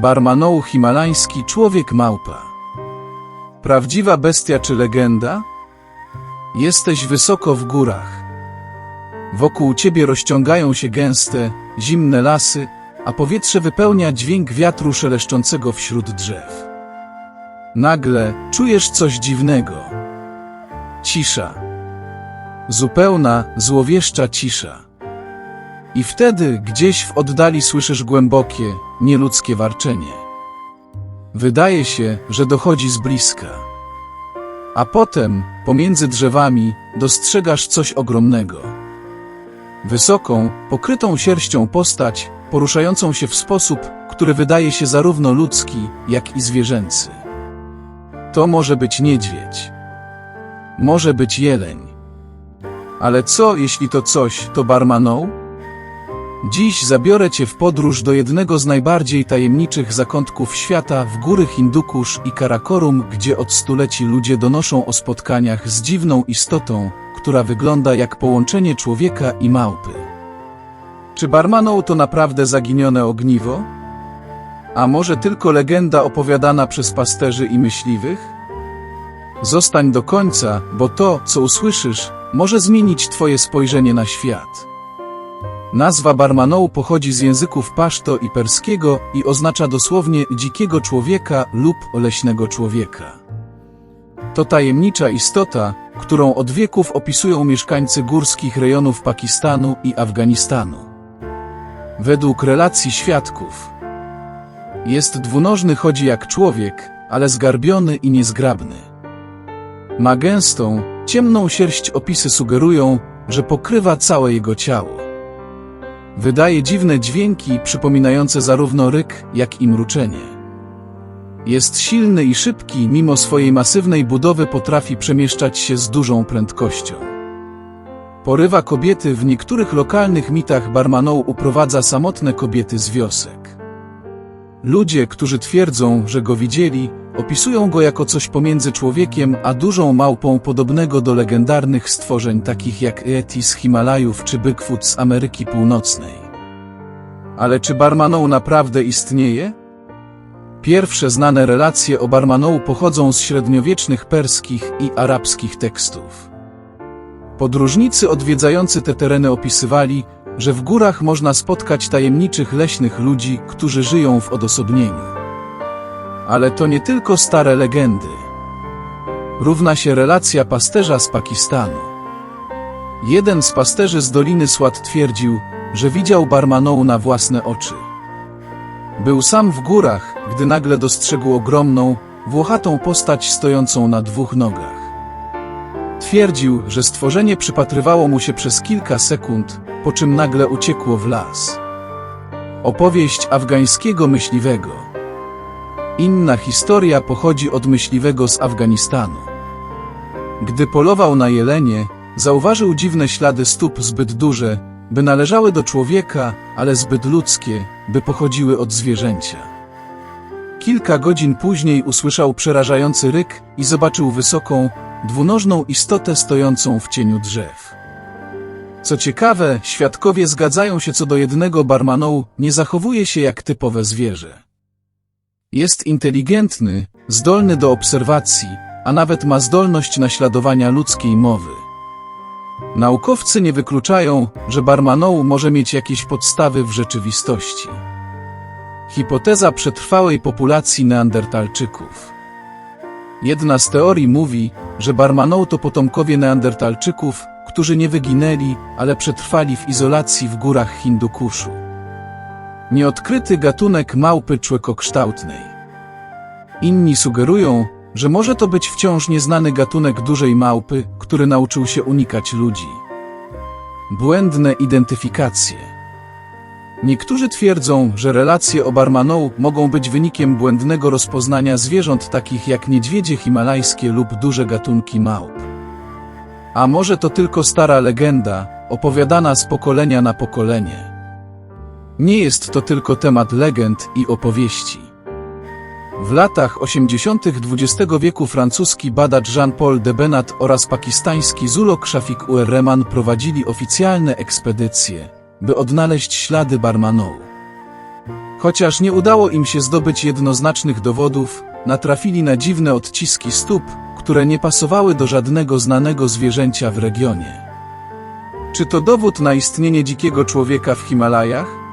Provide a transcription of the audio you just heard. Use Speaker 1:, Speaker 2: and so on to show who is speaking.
Speaker 1: Barmanoł himalański człowiek małpa. Prawdziwa bestia czy legenda? Jesteś wysoko w górach. Wokół ciebie rozciągają się gęste, zimne lasy, a powietrze wypełnia dźwięk wiatru szeleszczącego wśród drzew. Nagle czujesz coś dziwnego. Cisza. Zupełna, złowieszcza cisza. I wtedy gdzieś w oddali słyszysz głębokie, nieludzkie warczenie. Wydaje się, że dochodzi z bliska. A potem, pomiędzy drzewami, dostrzegasz coś ogromnego. Wysoką, pokrytą sierścią postać, poruszającą się w sposób, który wydaje się zarówno ludzki, jak i zwierzęcy. To może być niedźwiedź. Może być jeleń. Ale co, jeśli to coś, to barmaną? Dziś zabiorę Cię w podróż do jednego z najbardziej tajemniczych zakątków świata w góry Hindukusz i Karakorum, gdzie od stuleci ludzie donoszą o spotkaniach z dziwną istotą, która wygląda jak połączenie człowieka i małpy. Czy Barmaną to naprawdę zaginione ogniwo? A może tylko legenda opowiadana przez pasterzy i myśliwych? Zostań do końca, bo to, co usłyszysz, może zmienić Twoje spojrzenie na świat. Nazwa Barmanou pochodzi z języków paszto i perskiego i oznacza dosłownie dzikiego człowieka lub leśnego człowieka. To tajemnicza istota, którą od wieków opisują mieszkańcy górskich rejonów Pakistanu i Afganistanu. Według relacji świadków jest dwunożny, chodzi jak człowiek, ale zgarbiony i niezgrabny. Ma gęstą, ciemną sierść opisy sugerują, że pokrywa całe jego ciało. Wydaje dziwne dźwięki przypominające zarówno ryk, jak i mruczenie. Jest silny i szybki, mimo swojej masywnej budowy potrafi przemieszczać się z dużą prędkością. Porywa kobiety w niektórych lokalnych mitach Barmanou uprowadza samotne kobiety z wiosek. Ludzie, którzy twierdzą, że go widzieli, opisują go jako coś pomiędzy człowiekiem a dużą małpą podobnego do legendarnych stworzeń takich jak Yeti z Himalajów czy Bigfoot z Ameryki Północnej. Ale czy Barmanou naprawdę istnieje? Pierwsze znane relacje o Barmanou pochodzą z średniowiecznych perskich i arabskich tekstów. Podróżnicy odwiedzający te tereny opisywali, że w górach można spotkać tajemniczych leśnych ludzi, którzy żyją w odosobnieniu. Ale to nie tylko stare legendy. Równa się relacja pasterza z Pakistanu. Jeden z pasterzy z Doliny Swat twierdził, że widział Barmanou na własne oczy. Był sam w górach, gdy nagle dostrzegł ogromną, włochatą postać stojącą na dwóch nogach. Twierdził, że stworzenie przypatrywało mu się przez kilka sekund, po czym nagle uciekło w las. Opowieść afgańskiego myśliwego. Inna historia pochodzi od myśliwego z Afganistanu. Gdy polował na jelenie, zauważył dziwne ślady stóp zbyt duże, by należały do człowieka, ale zbyt ludzkie, by pochodziły od zwierzęcia. Kilka godzin później usłyszał przerażający ryk i zobaczył wysoką, dwunożną istotę stojącą w cieniu drzew. Co ciekawe, świadkowie zgadzają się co do jednego barmanou, nie zachowuje się jak typowe zwierzę. Jest inteligentny, zdolny do obserwacji, a nawet ma zdolność naśladowania ludzkiej mowy. Naukowcy nie wykluczają, że Barmanou może mieć jakieś podstawy w rzeczywistości. Hipoteza przetrwałej populacji neandertalczyków. Jedna z teorii mówi, że Barmanou to potomkowie neandertalczyków, którzy nie wyginęli, ale przetrwali w izolacji w górach Hindukuszu. Nieodkryty gatunek małpy człekokształtnej. Inni sugerują, że może to być wciąż nieznany gatunek dużej małpy, który nauczył się unikać ludzi. Błędne identyfikacje. Niektórzy twierdzą, że relacje o Barmanou mogą być wynikiem błędnego rozpoznania zwierząt takich jak niedźwiedzie himalajskie lub duże gatunki małp. A może to tylko stara legenda, opowiadana z pokolenia na pokolenie. Nie jest to tylko temat legend i opowieści. W latach 80. XX wieku francuski badacz Jean-Paul de Benat oraz pakistański Zulok Shafik ur Rehman prowadzili oficjalne ekspedycje, by odnaleźć ślady Barmanou. Chociaż nie udało im się zdobyć jednoznacznych dowodów, natrafili na dziwne odciski stóp, które nie pasowały do żadnego znanego zwierzęcia w regionie. Czy to dowód na istnienie dzikiego człowieka w Himalajach?